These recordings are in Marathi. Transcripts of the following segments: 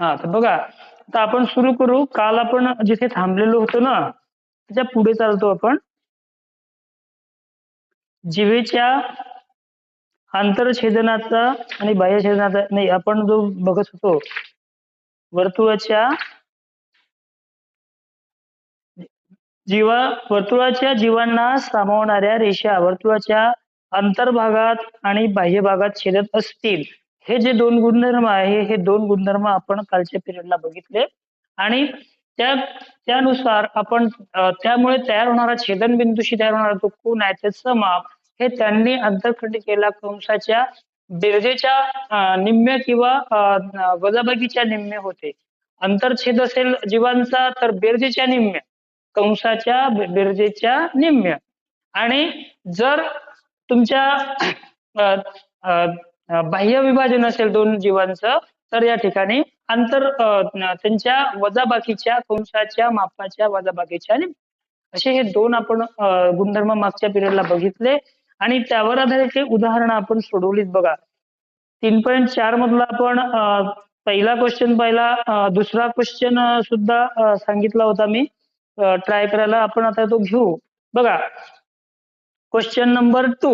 हा तर बघा आता आपण सुरू करू. काल आपण जिथे थांबलेलो होतो ना त्याच्या पुढे चालतो आपण. जिवेच्या आंतरछेदनाचा आणि बाह्यछेदनाचा नाही आपण जो बघत होतो वर्तुळाच्या जीवा वर्तुळाच्या जीवांना सामावणाऱ्या रेषा वर्तुळाच्या अंतर्भागात आणि बाह्य भागात छेदत असतील. हे जे दोन गुणधर्म आहे हे दोन गुणधर्म आपण कालच्या पिरियडला बघितले. आणि त्या त्यानुसार आपण त्यामुळे तयार होणारा छेदनबिंदूशी तयार होणारा तो कोण आहे त्याचं माप हे त्यांनी केला कंसाच्या बेरजेच्या निम्म्य किंवा वजाबाकीच्या निम्म्या होते. अंतरछेद असेल जीवांचा तर बेरजेच्या निम्म्य कंसाच्या बेरजेच्या निम्म्य. आणि जर तुमच्या बाह्य विभाजन असेल दोन जीवांचं तर या ठिकाणी अंतर त्यांच्या वजाबाकीच्या कंसाच्या मापाच्या वजाबाकीच्या आणि असे हे दोन आपण गुणधर्म मागच्या पिरियडला बघितले. आणि त्यावर आधारित उदाहरणं आपण सोडवलीत बघा. तीन पॉईंट चार मधला आपण पहिला क्वेश्चन पाहिला दुसरा क्वेश्चन सुद्धा सांगितला होता मी. ट्राय करायला आपण आता तो घेऊ. बघा. क्वेश्चन नंबर टू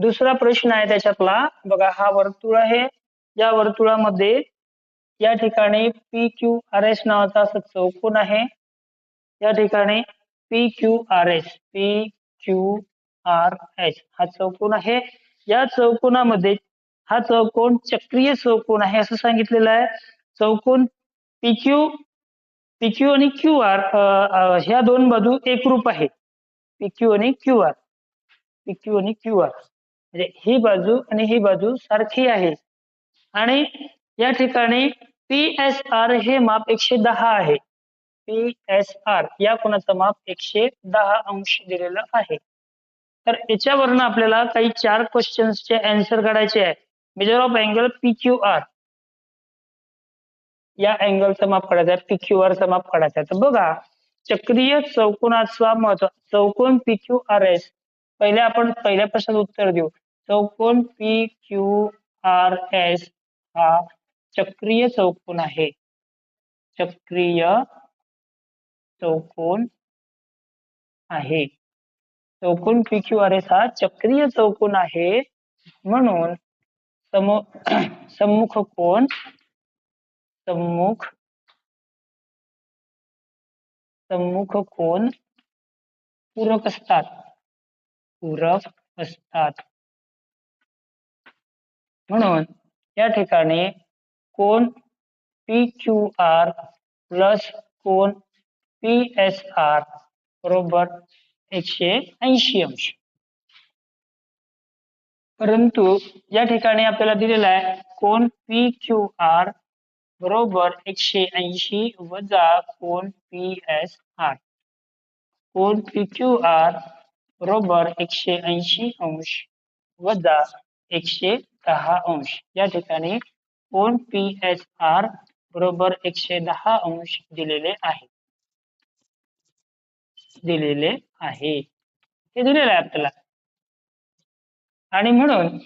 दुसरा प्रश्न आहे त्याच्यातला. बघा हा वर्तुळ आहे. या वर्तुळामध्ये या ठिकाणी पी क्यू आर एस नावाचा असं चौकोन आहे. या ठिकाणी P Q R S P Q R S हा चौकोन आहे. या चौकोनामध्ये हा चौकोन चक्रीय चौकोन आहे असं सांगितलेलं आहे. चौकोन पी क्यू आणि क्यू आर ह्या दोन बाजू एकरूप आहे. पी क्यू आणि क्यू आर पी क्यू आणि क्यू आर म्हणजे ही बाजू आणि ही बाजू सारखी आहे. आणि या ठिकाणी पी एस आर हे माप एकशे दहा आहे. पी एस आर या कोणाचं माप एकशे दहा अंश दिलेलं आहे. तर याच्यावरनं आपल्याला काही चार क्वेश्चन्सचे अँसर काढायचे आहे measure of angle P Q R या अँगलचं माप काढायचं आहे पी क्यू आरचं माप काढायचं आहे. तर बघा चक्रीय चौकोनाचा महत्त्व चौकोन पी क्यू आर एस पहिले आपण पहिल्या प्रश्नाचं उत्तर देऊ. चौकोन पी क्यू आर एस हा चक्रीय चौकोन आहे. चक्रीय चौकोन आहे. चौकोन पी क्यू आर एस हा चक्रीय चौकोन आहे. म्हणून समो सम्मुख कोण सम्मुख सम्मुख कोण पूरक असतात. पूरक असतात. कोण पी क्यू आर प्लस कोण पी एस आर एकशे ऐंशी अंश. परंतु या आपल्याला दिलेला आहे, कोण पी क्यू आर बरोबर एकशे ऐंशी वजा कोण पी एस आर कोण पी क्यू आर एकशे ऐंशी अंश वजा एकशे दहा अंश. या ठिकाणी कोण पी एच आर बरोबर एकशे दहा अंश दिलेले आहे? दिलेले आहे. हे दिलेलं आहे आपल्याला. आणि म्हणून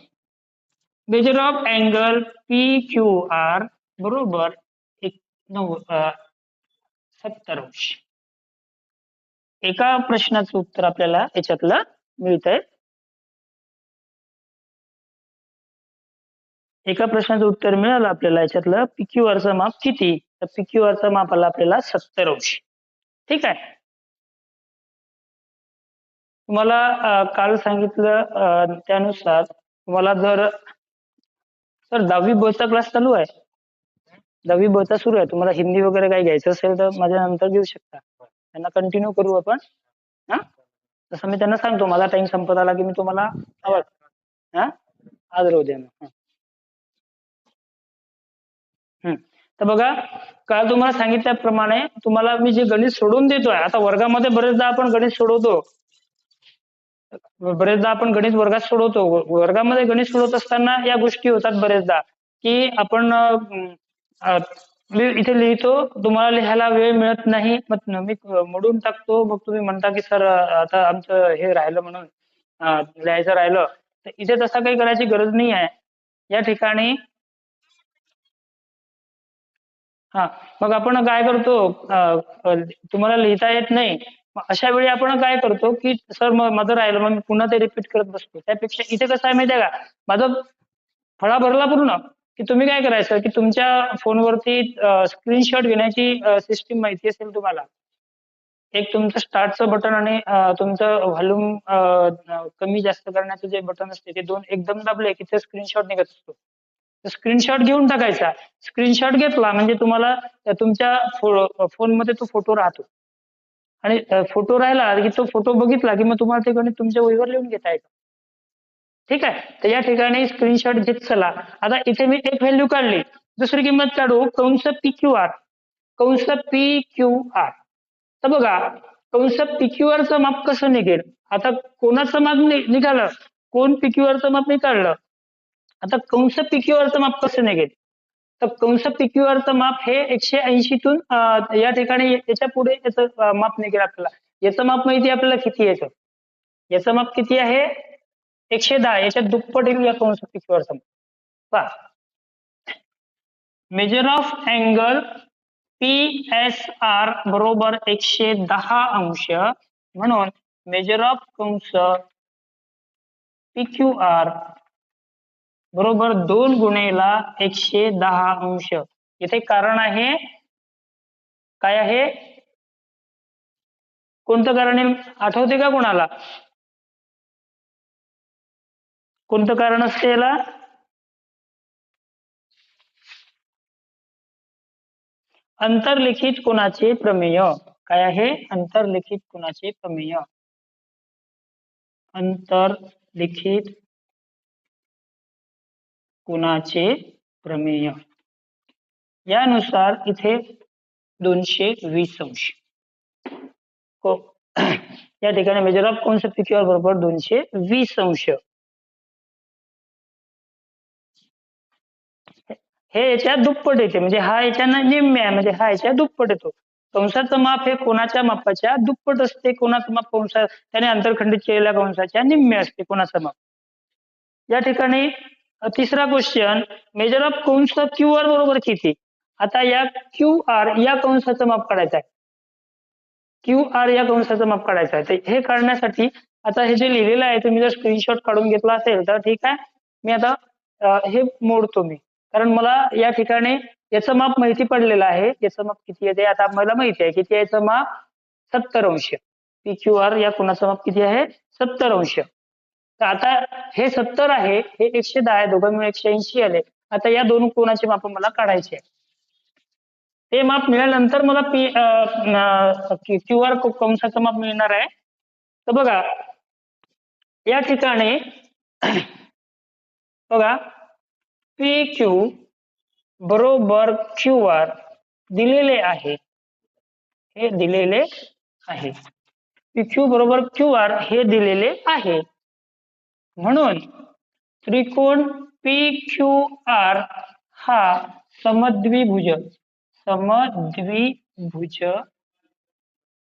measure of angle P Q R बरोबर एक नऊ सत्तर अंश. एका प्रश्नाचं उत्तर आपल्याला याच्यातलं मिळत एका प्रश्नाचं उत्तर मिळालं आपल्याला याच्यातलं पीक्यू आरचं माप किती? तर पीक्यू आरचं माप आला आपल्याला सत्तर अंश. ठीक आहे? तुम्हाला काल सांगितलं त्यानुसार तुम्हाला जर सर दहावी बोचा क्लास चालू आहे. दहावी बोचा सुरू आहे. तुम्हाला हिंदी वगैरे काही घ्यायचं असेल तर माझ्या नंतर घेऊ शकता. त्यांना कंटिन्यू करू आपण. हा? तसं मी त्यांना सांगतो. माझा टाइम संपत आला की मी तुम्हाला आवाज हा? आज राहू द्या. तर बघा काल तुम्हाला सांगितल्याप्रमाणे तुम्हाला मी जे गणित सोडून देतोय आता वर्गामध्ये बरेचदा आपण गणित सोडवतो. बरेचदा आपण गणित वर्गात सोडवतो. वर्गामध्ये गणित सोडवत असताना या गोष्टी होतात बरेचदा की आपण इथे लिहितो तुम्हाला लिहायला वेळ मिळत नाही मग मी मोडून टाकतो मग तुम्ही म्हणता की सर आता आमचं हे राहिलं म्हणून लिहायचं राहिलं. तर इथे तसं काही करायची गरज नाही आहे. या ठिकाणी हा मग आपण काय करतो तुम्हाला लिहिता येत नाही. अशा वेळी आपण काय करतो की सर मग माझं राहिलं मग मी पुन्हा ते रिपीट करत बसतो. त्यापेक्षा इथे कसं आहे माहितीये का माझा फळा भरला पूर्ण की तुम्ही काय करायचं की तुमच्या फोनवरती स्क्रीनशॉट घेण्याची सिस्टीम माहिती असेल तुम्हाला. एक तुमचं स्टार्टचं बटन आणि तुमचं व्हॉल्यूम कमी जास्त करण्याचं जे बटन असते ते दोन एकदम दाबले की ते स्क्रीनशॉट निघत असतो. स्क्रीनशॉट घेऊन टाकायचा. स्क्रीनशॉट घेतला म्हणजे तुम्हाला तुमच्या फोनमध्ये तो फोटो राहतो. आणि फोटो राहिला की तो फोटो बघितला की मग तुम्हाला ते गणित तुमच्या वहीवर लिहून घेता येतं. ठीक आहे? तर या ठिकाणी स्क्रीनशॉट घेत चला. आता इथे मी एक व्हॅल्यू काढली. दुसरी किंमत काढू. कंस पी क्यू आर कंस पी क्यू आर तर बघा कंस पी क्यू आरचं माप कसं निघेल? आता कोणाचं माप निघालं? कोण पी क्यू आरचं माप निघालं आता कंस पी माप कसं निघेल? तर कंस पी माप हे एकशे ऐंशीतून या ठिकाणी याच्यापुढे याचं माप निघेल आपल्याला. याचं माप माहिती आपल्याला किती याचं याचं माप किती आहे? एकशे दहा. याच्यात दुप्पट येईल या कंस पी माप. पहा. Measure of angle P S R बरोबर एकशे दहा अंश. म्हणून मेजर ऑफ कंस पी क्यू आर बरोबर दोन गुणेला एकशे दहा अंश. इथे कारण आहे काय आहे? कोणतं कारण आहे? आठवते का कोणाला? कोणतं कारण असते याला? अंतर्लिखित कोणाचे प्रमेय. काय आहे? अंतर्लिखित कोणाचे प्रमेय. अंतर्लिखित कुणाचे प्रमेय? यानुसार इथे दोनशे वीस अंश. या ठिकाणी मेजर ऑफ़ कॉन्सेप्ट पिक्युअर बरोबर? दोनशे वीस अंश. हे याच्या दुप्पट येते. म्हणजे हा याच्या निम्मे आहे. म्हणजे हा याच्या दुप्पट येतो. कंसाचं माप हे कोणाच्या मापाच्या दुप्पट असते? कोणाचं माप कंसा त्याने अंतरखंडित केलेल्या कंसाच्या निम्मे असते कोणाचं माप? या ठिकाणी तिसरा क्वेश्चन मेजर ऑफ कंस क्यू आर बरोबर किती? आता या क्यू आर या कंसाचं माप काढायचं आहे. क्यू आर या कंसाचं माप काढायचं आहे. तर हे काढण्यासाठी आता हे जे लिहिलेलं आहे तुम्ही जर स्क्रीनशॉट काढून घेतला असेल तर ठीक आहे. मी आता हे मोडतो मी. कारण मला या ठिकाणी याचं माप माहिती पडलेलं आहे. याचं माप किती येते आता मला माहिती आहे. किती आहे याचं माप? सत्तर अंश. पी क्यू आर या कोणाचं माप किती आहे? सत्तर अंश. तर आता हे सत्तर आहे हे एकशे दहा आहे दोघं मिळून एकशे ऐंशी आले. आता या दोन कोणाचे माप मला काढायचे आहे? ते माप मिळाल्यानंतर मला पी क्यू आर कंसाचं माप मिळणार आहे. तर बघा या ठिकाणी बघा पी क्यू बरोबर क्यू आर दिलेले आहे. हे दिलेले आहे. पी क्यू बरोबर क्यू आर हे दिलेले आहे. म्हणून त्रिकोण पी क्यू आर हा समद्विभुज समद्विभुज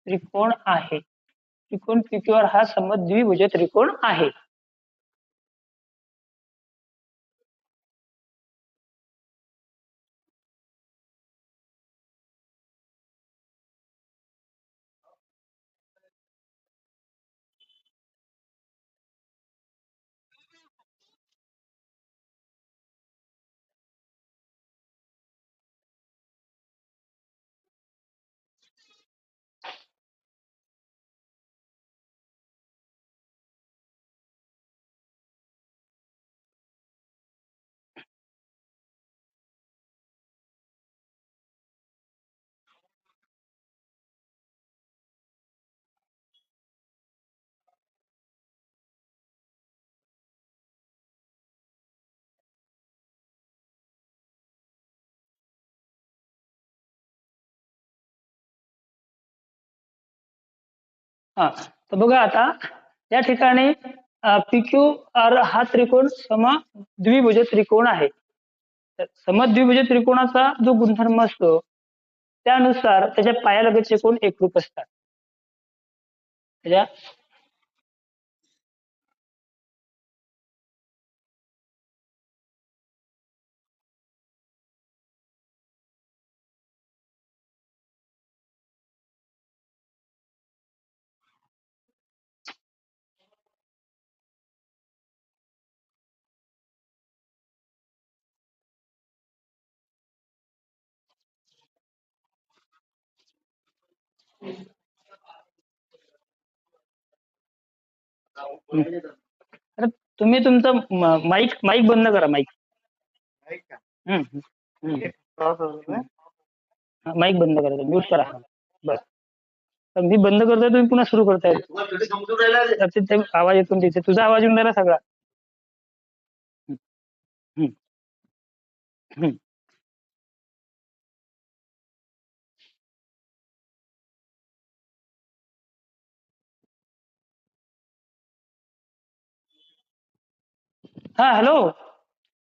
त्रिकोण आहे. त्रिकोण पी क्यू आर हा समद्विभुज त्रिकोण आहे. हा. तर बघा आता या ठिकाणी पी क्यू आर हा त्रिकोण समद्विभुज त्रिकोण आहे. तर समद्विभुज त्रिकोणाचा जो गुणधर्म असतो त्यानुसार त्याच्या पायालगतचे कोण एकरूप असतात. त्याच्या अरे तुम्ही तुमचं माईक माईक बंद करा माईक माईक बंद करा म्यूट करा. बस. मी बंद करतोय तुम्ही पुन्हा सुरू करताय. आवाज येतो तिथे. तुझा आवाज येऊन राहिला सगळा. हा हॅलो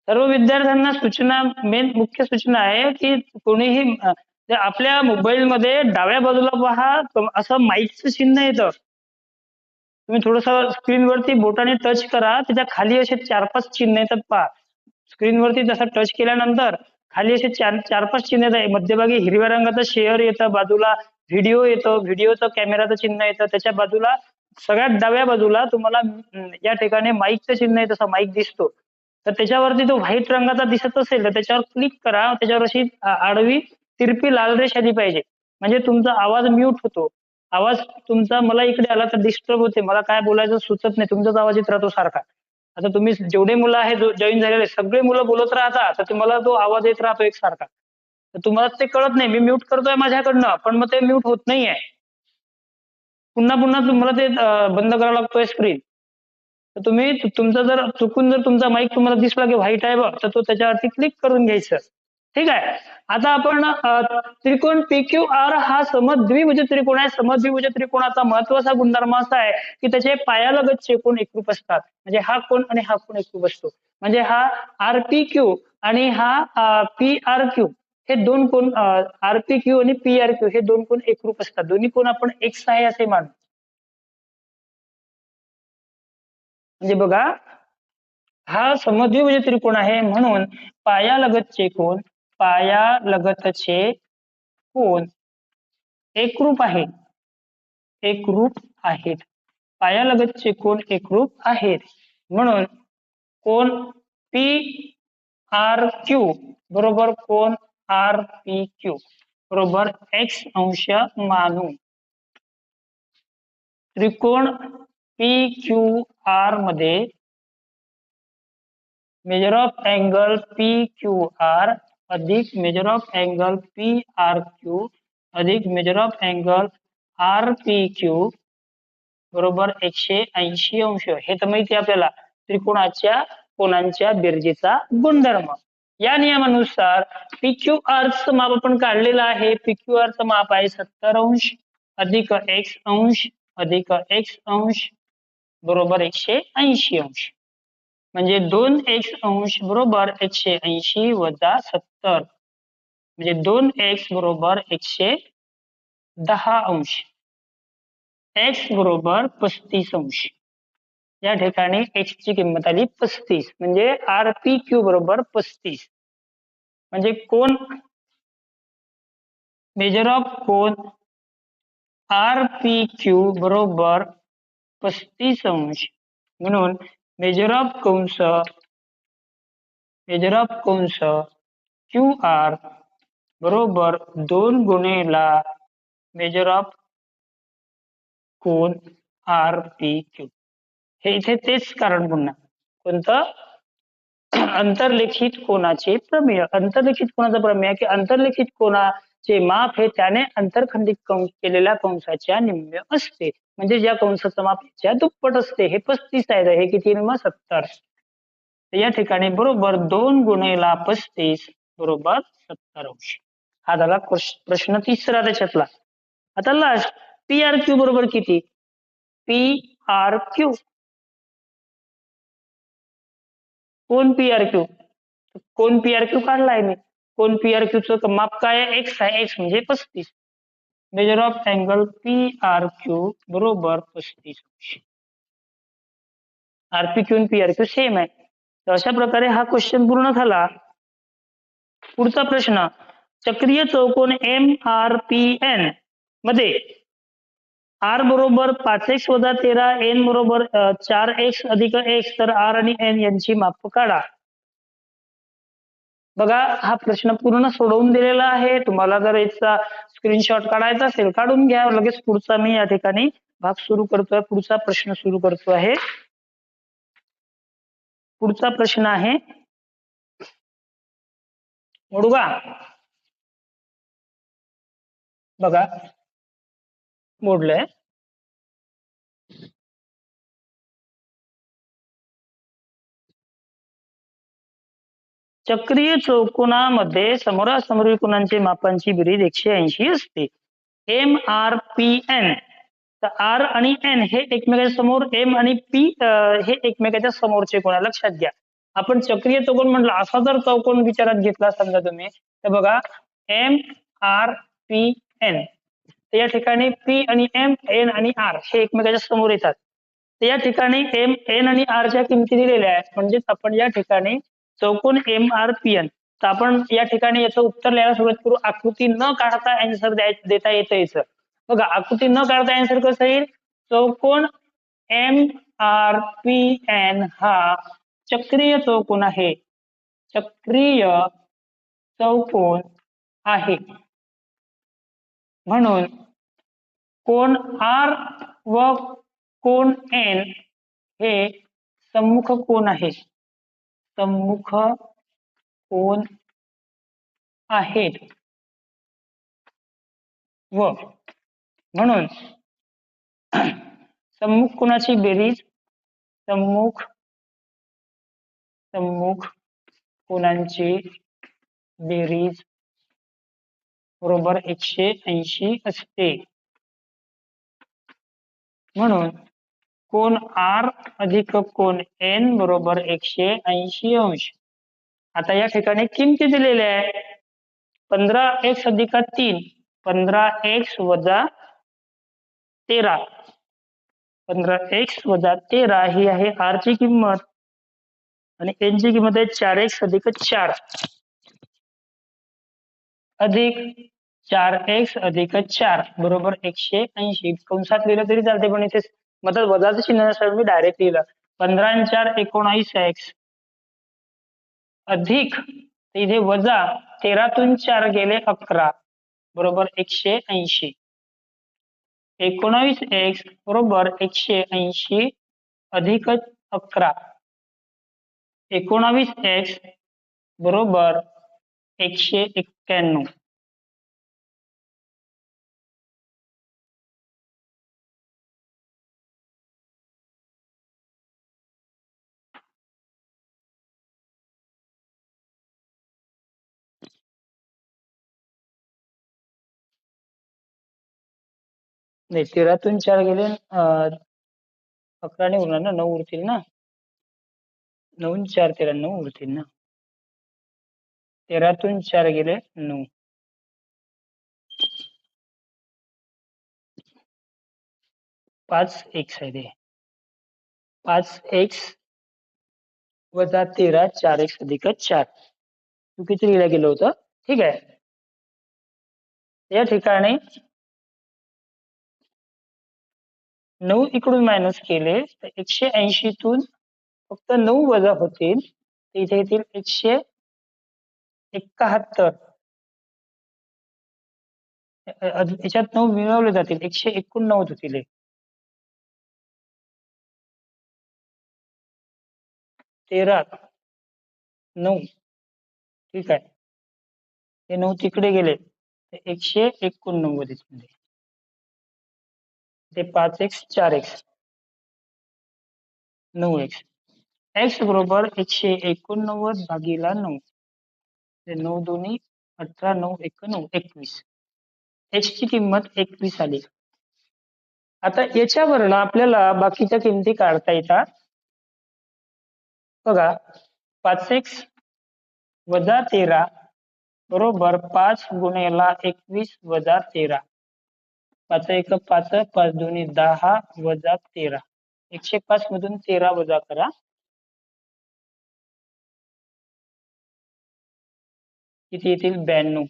सर्व विद्यार्थ्यांना सूचना मेन मुख्य सूचना आहे की कोणीही आपल्या मोबाईल मध्ये डाव्या बाजूला पहा असं माईकचं चिन्ह येतं. तुम्ही थोडस स्क्रीनवरती बोटाने टच करा त्याच्याखाली असे चार पाच चिन्ह येतात पहा. स्क्रीनवरती जसं टच केल्यानंतर खाली असे चार चार पाच चिन्ह येतात मध्यभागी हिरव्या रंगाचं शेअर येतं बाजूला व्हिडिओ येतो व्हिडिओचं कॅमेराचं चिन्ह येतं त्याच्या बाजूला सगळ्यात डाव्या बाजूला तुम्हाला या ठिकाणी माईकचं चिन्ह आहे तसा माईक दिसतो. तर त्याच्यावरती तो व्हाईट रंगाचा दिसत असेल तर त्याच्यावर क्लिक करा. त्याच्यावर अशी आडवी तिरपी लाल रेष आली पाहिजे. म्हणजे तुमचा आवाज म्यूट होतो. आवाज तुमचा मला इकडे आला तर डिस्टर्ब होते. मला काय बोलायचं सुचत नाही. तुमचाच आवाज येत राहतो सारखा. आता तुम्ही जेवढे मुलं आहे जॉईन झालेले सगळे मुलं बोलत राहता तर तुम्हाला तो आवाज येत राहतो एक सारखा. तर तुम्हाला ते कळत नाही. मी म्यूट करतोय माझ्याकडनं पण मग ते म्यूट होत नाहीये. पुन्हा पुन्हा तुम्हाला ते बंद करावं लागतोय स्क्रीन तर तुम्ही तुमचा जर चुकून जर तुमचा माईक तुम्हाला दिसला की व्हाईट आहे बघ तर तो त्याच्यावरती क्लिक करून घ्यायचं. ठीक आहे? आता आपण त्रिकोण पी क्यू आर हा समद्विभुज त्रिकोण आहे. समद्विभुज त्रिकोणाचा महत्त्वाचा गुणधर्म असा आहे की त्याचे पायालगतचे कोण एकरूप असतात. म्हणजे हा कोण आणि हा कोण एकरूप असतो. म्हणजे हा आर पी क्यू आणि हा पी आर क्यू हे दोन कोण आर पी क्यू आणि पी आर क्यू हे दोन कोण एकरूप असतात. दोन्ही कोण आपण एक्स आहे असे मानू. म्हणजे बघा हा समद्विभुज म्हणजे त्रिकोण आहे म्हणून पायालगतचे कोण पायालगतचे कोण एकरूप आहे एकरूप आहेत. पायालगतचे कोण एकरूप आहेत. म्हणून कोण पी आर क्यू बरोबर कोण आर पी क्यू बरोबर? एक्स अंश मानू. त्रिकोण पी क्यू आरमध्ये measure of angle P Q R अधिक measure of angle P R Q अधिक measure of angle R P Q बरोबर एकशे ऐंशी अंश. हे तर माहिती आपल्याला. त्रिकोणाच्या कोणांच्या बेरजेचा गुणधर्म. या नियमानुसार पीक्यू आरचं माप आपण काढलेलं आहे. पीक्यू आरचं माप आहे सत्तर अंश अधिक एक्स अंश अधिक एक्स अंश बरोबर एकशे ऐंशी अंश. म्हणजे दोन एक्स अंश बरोबर एकशे ऐंशी वजा सत्तर. म्हणजे दोन एक्स बरोबर एकशे दहा अंश. एक्स बरोबर पस्तीस अंश. या ठिकाणी एच ची किंमत आली पस्तीस. म्हणजे आर पी क्यू बरोबर पस्तीस. म्हणजे कोण? मेजर ऑफ कोण? आर पी क्यू बरोबर पस्तीस अंश. म्हणून मेजर ऑफ कंस मेजर ऑफ कंस क्यू आर बरोबर दोन गुणेला मेजर ऑफ कोण? आर पी क्यू हे इथे तेच कारण पुन्हा. कोणतं? अंतर्लिखित कोणाचे प्रमेय. अंतर्लिखित कोणाचं प्रमेय? की अंतर्लिखित कोणाचे माप हे त्याने अंतरखंडित कंस केलेल्या कंसाच्या निम्म्य असते. म्हणजे ज्या कंसाचं माप ज्या दुप्पट असते हे पस्तीस आहे हे किती? निम्मा सत्तर. या ठिकाणी बरोबर दोन गुणेला पस्तीस बरोबर सत्तर अंश. हा झाला प्रश्न तिसरा त्याच्यातला. आता लास्ट पी आर क्यू बरोबर किती? पी आर क्यू कोण पी आर क्यू कोण पी आर क्यू काढलाय मी? कोण पी आर माप काय एक्स आहे. एक्स म्हणजे पस्तीस. Measure of angle P R Q बरोबर पस्तीस अंश. R P Q P R Q same आहे. तर अशा प्रकारे हा क्वेश्चन पूर्ण झाला. पुढचा प्रश्न, चक्रीय चौकोन एम आर पी एन मध्ये आर बरोबर पाच एक्स वजा तेरा एन बरोबर चार एक्स अधिक एक्स तर आर आणि एन यांची माप काढा. बघा हा प्रश्न पूर्ण सोडवून दिलेला आहे. तुम्हाला जर याचा स्क्रीनशॉट काढायचा असेल काढून घ्या. लगेच पुढचा मी या ठिकाणी भाग सुरू करतोय. पुढचा प्रश्न सुरू करतो आहे. पुढचा प्रश्न आहे. मोडूगा बघा मोडलंय. चक्रीय चौकोनामध्ये समोरासमोरील कोणांची मापांची बेरीज एकशे ऐंशी असते. एम आर पी एन तर आर आणि एन हे एकमेकाच्या समोर एम आणि पी हे एकमेकाच्या समोरचे कोणा लक्षात घ्या. आपण चक्रीय चौकोन म्हटलं असा जर चौकोन विचारात घेतला समजा तुम्ही तर बघा एम आर पी एन तर या ठिकाणी पी आणि एम एन आणि आर हे एकमेकाच्या समोर येतात. तर या ठिकाणी एम एन आणि आर च्या किमती दिलेल्या आहेत म्हणजेच आपण या ठिकाणी चौकोन एम आर पी एन तर आपण या ठिकाणी याचं उत्तर लिहायला सुरुवात करू. आकृती न काढता अँसर देता येतं याचं. बघा आकृती न काढता अँसर कसं येईल? चौकोन एम आर पी एन हा चक्रीय चौकोन आहे. चक्रीय चौकोन आहे. म्हणून कोण आर व कोण एन हे सम्मुख कोण आहे? सम्मुख कोण आहेत व. म्हणून सम्मुख कोणाची बेरीज? सम्मुख सम्मुख कोणांची बेरीज? बरोबर एकशे ऐंशी असते. म्हणून कोण आर अधिक कोण एन बरोबर एकशे ऐंशी अंश. आता या ठिकाणी किमती दिलेल्या आहे पंधरा एक्स अधिक तीन पंधरा एक्स वजा तेरा. पंधरा एक्स वजा तेरा ही आहे आर ची किंमत. आणि एन ची किंमत आहे चार एक्स अधिक चार. अधिक चार एक्स अधिक चार बरोबर एकशे ऐंशी. कंसात लिहिलं तरी चालते पण इथे मदत वजाचं चिन्ह मी डायरेक्ट लिहिलं. पंधरा चार एकोणावीस एक्स अधिक इथे वजा तेरातून चार गेले अकरा बरोबर एकशे ऐंशी. एकोणावीस एक्स बरोबर एकशे ऐंशी अधिक अकरा. एकोणावीस एक्स बरोबर एकशे एक्क्याण्णव. नाही तेरातून चार गेले अकरा नाही उरणार ना नऊ उरतील ना? नऊ चार तेरा नऊ उरतील ना? तेरातून चार गेले नऊ. पाच एक्स आहे ते पाच एक्स वजा तेरा चार एक्स अधिक चार. चुकीचं लिहिलं गेलं होतं. ठीक आहे. या ठिकाणी नऊ इकडून मायनस केले तर एकशे ऐंशीतून फक्त नऊ वजा होतील. इथे येतील एकशे एकाहत्तर. याच्यात नऊ मिळवले जातील. एकशे एकोणनव्वद होतील तेरा. नऊ. ठीक आहे. हे नऊ तिकडे गेले. एकशे एकोणनव्वदमध्ये ते पाच एक्स चार एक्स नऊ एक्स एक्स बरोबर एकशे एकोणनव्वद भागीला नऊ. नऊ दोन्ही अठरा नऊ एक नऊ एकवीस. एच ची किंमत एकवीस आली. आता याच्यावरनं आपल्याला बाकीच्या किमती काढता येतात बघा पाच एक्स वजा तेरा बरोबर पाच गुणेला एकवीस वजा तेरा. पाच एक पाच पाच दोन्ही दहा वजा तेरा. एकशे पाच मधून तेरा वजा करा. किती येतील ब्याण्णव.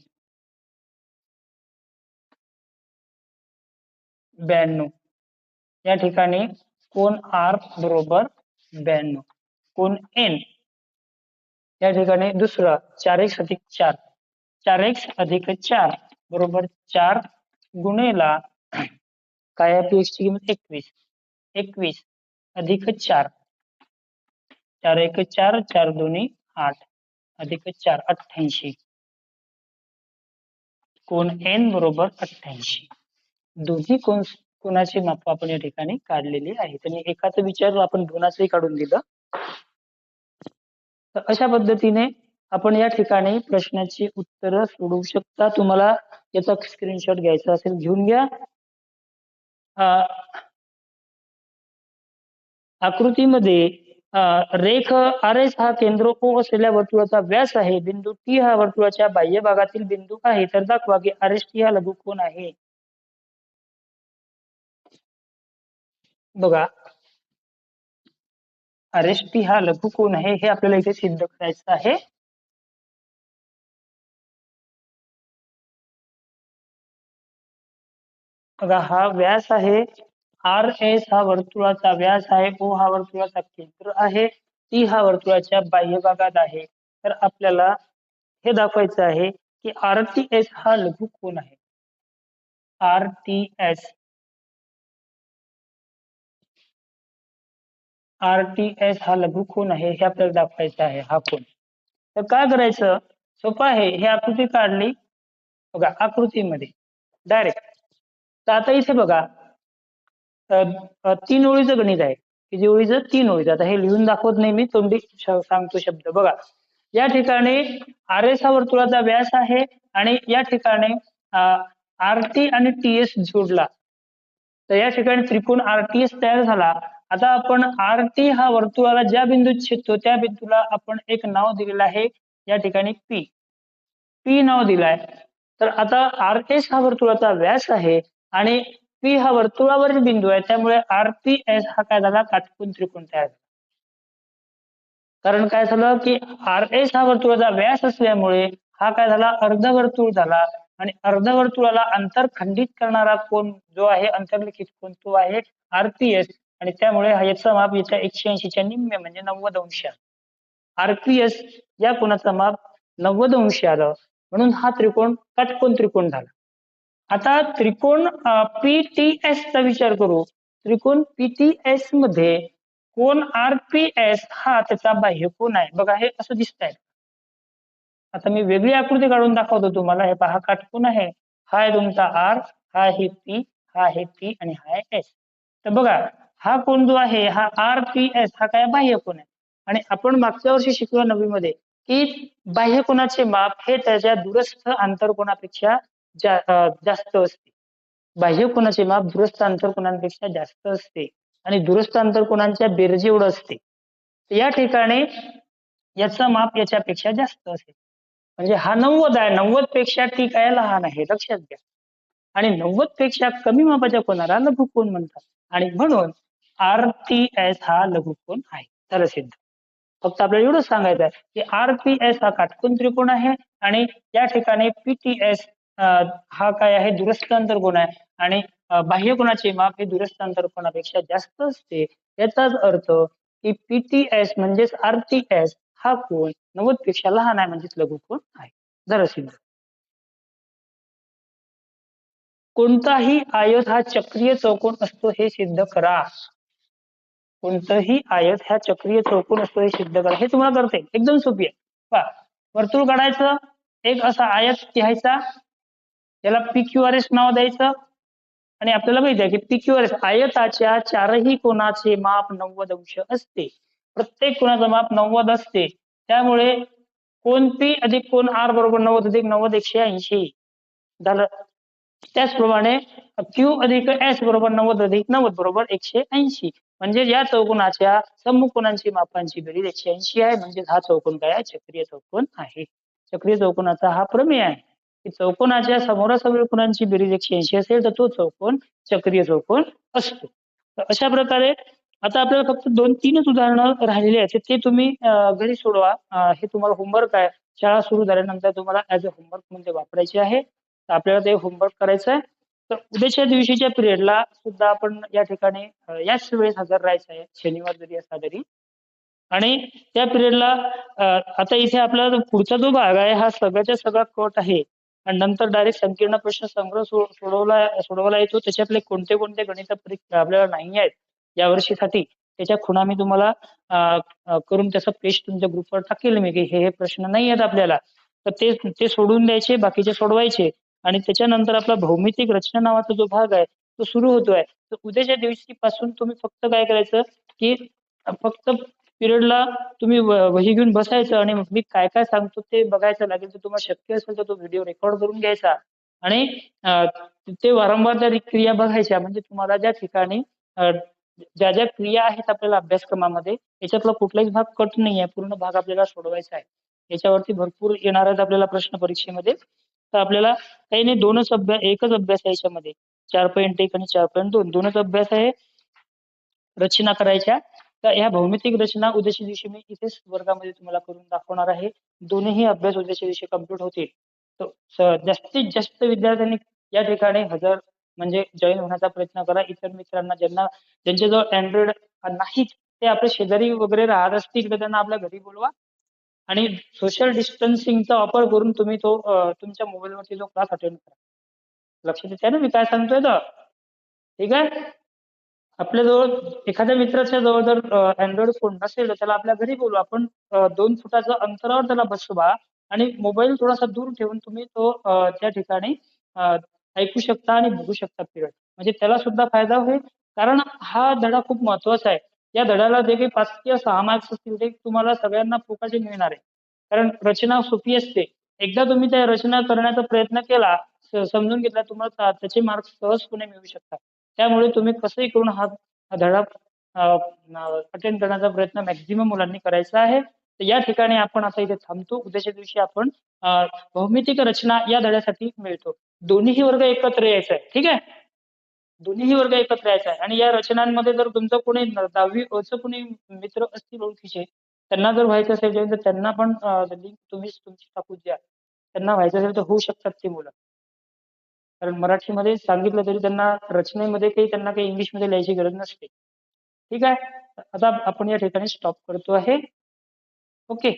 ब्याण्णव. या ठिकाणी कोण आर बरोबर ब्याण्णव. कोण एन. या ठिकाणी दुसरं चार एक्स अधिक चार. चार एक्स अधिक चार बरोबर चार गुणेला काय आपली ची किंमत? एकवीस. एकवीस अधिक चार. चार एक चार चार दोन्ही आठ. अधिक चार अठ्ठ्याऐंशी. कोण एन बरोबर अठ्ठ्याऐंशी. दोन्ही कोण कोणाची माप आपण या ठिकाणी काढलेली आहेत आणि एकाच विचार आपण दोनाचही काढून दिलं. तर अशा पद्धतीने आपण या ठिकाणी प्रश्नाची उत्तरं सोडवू शकता. तुम्हाला याचा स्क्रीनशॉट घ्यायचा असेल घेऊन घ्या. आकृतीमध्ये रेख आर एस हा केंद्र ओ असलेल्या वर्तुळाचा व्यास आहे. बिंदू टी हा वर्तुळाच्या बाह्य भागातील बिंदू आहे. तर दाखवा की आर एस टी हा लघुकोन आहे. बघा. आर एस टी हा लघुकोन आहे. हे आपल्याला इथे सिद्ध करायचं आहे. बघा हा व्यास आहे. आर एस हा वर्तुळाचा व्यास आहे. ओ हा वर्तुळाचा केंद्र आहे. टी हा वर्तुळाच्या बाह्य भागात आहे. तर आपल्याला हे दाखवायचं आहे की आर टी एस हा लघु कोण आहे. R T S. R T S हा लघु कोण आहे हे आपल्याला दाखवायचं आहे हा कोण तर काय करायचं? सोपं आहे. हे आकृती काढली. बघा आकृतीमध्ये. डायरेक्ट. तर आता इथे बघा. तीन ओळीचं गणित आहे. किती ओळीचं तीन ओळीचं. आता हे लिहून दाखवत नाही मी तोंडी सांगतो शब्द. बघा. या ठिकाणी आर एस हा वर्तुळाचा व्यास आहे आणि या ठिकाणी आर टी आणि टी एस जोडला. तर या ठिकाणी त्रिकोण आर टी एस तयार झाला. आता आपण आर टी हा वर्तुळाला ज्या बिंदूत छेदतो त्या बिंदूला आपण एक नाव दिलेलं आहे. या ठिकाणी पी पी नाव दिलाय. तर आता आर एस हा वर्तुळाचा व्यास आहे. आणि पी हा वर्तुळावरील बिंदू आहे त्यामुळे आर पी एस हा काय झाला? काटकोन त्रिकोण तयार झाला. कारण काय झालं की आर एस हा वर्तुळाचा व्यास असल्यामुळे हा काय झाला? अर्धवर्तुळ झाला. आणि अर्धवर्तुळाला अंतर खंडित करणारा कोण जो आहे अंतर्लिखित कोण तो आहे आर पी एस आणि त्यामुळे याचं माप याच्या एकशे ऐंशीच्या निम्म्या म्हणजे नव्वद अंश आर पी एस या कोणाचा माप नव्वद अंश आलं. म्हणून हा त्रिकोण काटकोन त्रिकोण झाला. आता त्रिकोण पीटीएस चा विचार करू. त्रिकोण पीटीएसमध्ये कोण आर पी एस हा त्याचा बाह्य कोण आहे. बघा हे असं दिसत आहे आता मी वेगळी आकृती काढून दाखवतो तुम्हाला. हे पहा काटकोण आहे. हा आहे तुमचा आर हा आहे पी हा आहे पी आणि हा आहे एस तर बघा हा कोण जो आहे हा आर पी एस हा काय बाह्य कोण आहे? आणि आपण मागच्या वर्षी शिकलो नवीमध्ये की बाह्य कोणाचे माप हे त्याच्या दूरस्थ आंतरकोणापेक्षा जास्त असते. बाह्य कोणाचे माप दुरस्थ आंतरकोणांपेक्षा जास्त असते आणि दुरस्थ आंतरकोणांच्या बेरजे एवढं असते. या ठिकाणी याचं माप याच्यापेक्षा जास्त असेल. म्हणजे हा नव्वद आहे. नव्वदपेक्षा टी काय लहान आहे. लक्षात घ्या. आणि नव्वदपेक्षा कमी मापाच्या कोणाला लघुकोन म्हणतात. आणि म्हणून आर टी एस हा लघुकोन आहे. तर सिद्ध. फक्त आपल्याला एवढंच सांगायचं आहे की आर पी एस हा काटकोन त्रिकोण आहे आणि या ठिकाणी पी टी एस हा काय आहे? दुरस्थ अंतर्गुण आहे. आणि बाह्य कोणाचे माप हे दुरस्थ अंतर्गुणापेक्षा जास्त असते. याचाच अर्थ की पीटीएस म्हणजेच आरटीएस हा कोण? नव्वदपेक्षा लहान आहे म्हणजेच लघु कोण आहे. जरा सिद्ध. कोणताही आयत हा चक्रीय चौकोन असतो हे सिद्ध करा. कोणतंही आयत ह्या चक्रीय चौकोन असतो हे सिद्ध करा. हे तुम्हाला करते एकदम सोपी आहे. वर्तुळ काढायचं. एक असा आयत घ्यायचा याला पी क्यू आर एस नाव द्यायचं. आणि आपल्याला माहिती आहे की पी क्यू आर एस आयताच्या चारही कोणाचे माप नव्वद अंश असते. प्रत्येक कोणाचं माप नव्वद असते. त्यामुळे कोण पी अधिक कोण आर बरोबर नव्वद अधिक नव्वद एकशे ऐंशी. झालं. त्याचप्रमाणे क्यू अधिक एस बरोबर नव्वद अधिक नव्वद बरोबर एकशे ऐंशी. म्हणजे या चौकोनाच्या कोणांची मापांची बेरीज एकशे ऐंशी आहे. म्हणजे हा चौकोन काय आहे? चक्रीय चौकोन आहे. चक्रीय चौकोनाचा हा प्रमेय आहे. की चौकोनाच्या समोरासमोर कोणांची बेरीज एकशे ऐंशी असेल तर तो चौकोन चक्रीय चौकोन असतो. तर अशा प्रकारे आता आपल्याला फक्त दोन तीनच उदाहरणं राहिलेली आहेत. ते तुम्ही घरी सोडवा. हे तुम्हाला होमवर्क आहे. शाळा सुरू झाल्यानंतर तुम्हाला ऍज अ होमवर्क म्हणजे वापरायचे आहे. तर आपल्याला ते होमवर्क करायचं आहे. तर उद्याच्या दिवशीच्या पिरियडला सुद्धा आपण या ठिकाणी याच वेळेस हजर राहायचं आहे. शनिवार जरी असला तरी. आणि त्या पिरियडला आता इथे आपला पुढचा जो भाग आहे हा सगळ्याच्या सगळा कट आहे. आणि नंतर डायरेक्ट संकीर्ण प्रश्न संग्रह सोडवला सोडवला येतो. त्याच्यातले कोणते कोणते गणित परीक्षा आपल्याला नाही आहेत या वर्षीसाठी त्याच्या खुणा मी तुम्हाला करून त्याचा पेस्ट तुमच्या ग्रुपवर टाकेल मी की हे हे प्रश्न नाही आहेत आपल्याला. तर ते ते सोडून द्यायचे बाकीचे सोडवायचे. आणि त्याच्यानंतर आपला भौमितिक रचना नावाचा जो भाग आहे तो सुरू होतोय. तर उद्याच्या दिवशी पासून तुम्ही फक्त काय करायचं की फक्त पिरियडला तुम्ही वही घेऊन बसायचं आणि मी काय काय सांगतो ते बघायचं लागेल तर तुम्हाला शक्य असेल तर तो व्हिडिओ रेकॉर्ड करून घ्यायचा. आणि ते वारंवार त्या क्रिया बघायच्या म्हणजे तुम्हाला ज्या ठिकाणी ज्या ज्या क्रिया आहेत आपल्याला अभ्यासक्रमामध्ये याच्यातला कुठलाही भाग कट नाही आहे पूर्ण भाग आपल्याला सोडवायचा आहे. याच्यावरती भरपूर येणार आहेत आपल्याला प्रश्न परीक्षेमध्ये. तर आपल्याला काही नाही दोनच अभ्यास एकच अभ्यास आहे याच्यामध्ये. चार पॉईंट एक आणि चार पॉईंट दोन. दोनच अभ्यास आहे रचना करायच्या. तर ह्या भौमितिक रचना उद्याच्या दिवशी मी इथेच वर्गामध्ये तुम्हाला करून दाखवणार आहे. दोन्ही अभ्यास उद्याच्या दिवशी कंप्लीट होतील. तर जास्तीत जास्त विद्यार्थ्यांनी या ठिकाणी हजर म्हणजे जॉईन होण्याचा प्रयत्न करा. इतर मित्रांना ज्यांना ज्यांच्याजवळ अँड्रॉइड नाही ते आपले शेजारी वगैरे राहत असतील तर त्यांना आपल्या घरी बोलवा. आणि सोशल डिस्टन्सिंगचा वापर करून तुम्ही तो तुमच्या मोबाईलवरती जो क्लास अटेंड करा. लक्षात आहे ना मी काय सांगतोय तर? ठीक आहे? आपल्याजवळ एखाद्या मित्राच्या जवळ जर अँड्रॉइड फोन नसेल तर त्याला आपल्या घरी बोलू आपण दोन फुटाच्या अंतरावर त्याला बसवा आणि मोबाईल थोडासा दूर ठेवून तुम्ही तो त्या ठिकाणी ऐकू शकता आणि बघू शकता पिरियड म्हणजे त्याला सुद्धा फायदा होईल. कारण हा धडा खूप महत्त्वाचा आहे. या धड्याला जे काही पाच किंवा सहा मार्क्स असतील ते तुम्हाला सगळ्यांना फुकाचे मिळणार आहे. कारण रचना सोपी असते. एकदा तुम्ही त्या रचना करण्याचा प्रयत्न केला समजून घेतला तुम्हाला त्याचे मार्क्स सहजपणे मिळू शकतात. त्यामुळे तुम्ही कसंही करून हा धडा अटेंड करण्याचा प्रयत्न मॅक्झिमम मुलांनी करायचा आहे. तर या ठिकाणी आपण आता इथे थांबतो. उद्याच्या दिवशी आपण भौमितिक रचना या धड्यासाठी मिळतो. दोन्ही वर्ग एकत्र यायचा आहे. ठीक आहे? दोन्ही वर्ग एकत्र यायचा आहे. आणि या रचनांमध्ये जर तुमचं कोणी दहावी कोणी मित्र असतील ओळखीचे त्यांना जर व्हायचं असेल तर त्यांना पण लिंक तुम्हीच तुमची टाकू द्या. त्यांना व्हायचं असेल तर होऊ शकतात ती मुलं. कारण मराठीमध्ये सांगितलं तरी त्यांना रचनेमध्ये काही त्यांना काही इंग्लिशमध्ये लिहायची गरज नसते. ठीक आहे? आता आपण या ठिकाणी स्टॉप करतो आहे. ओके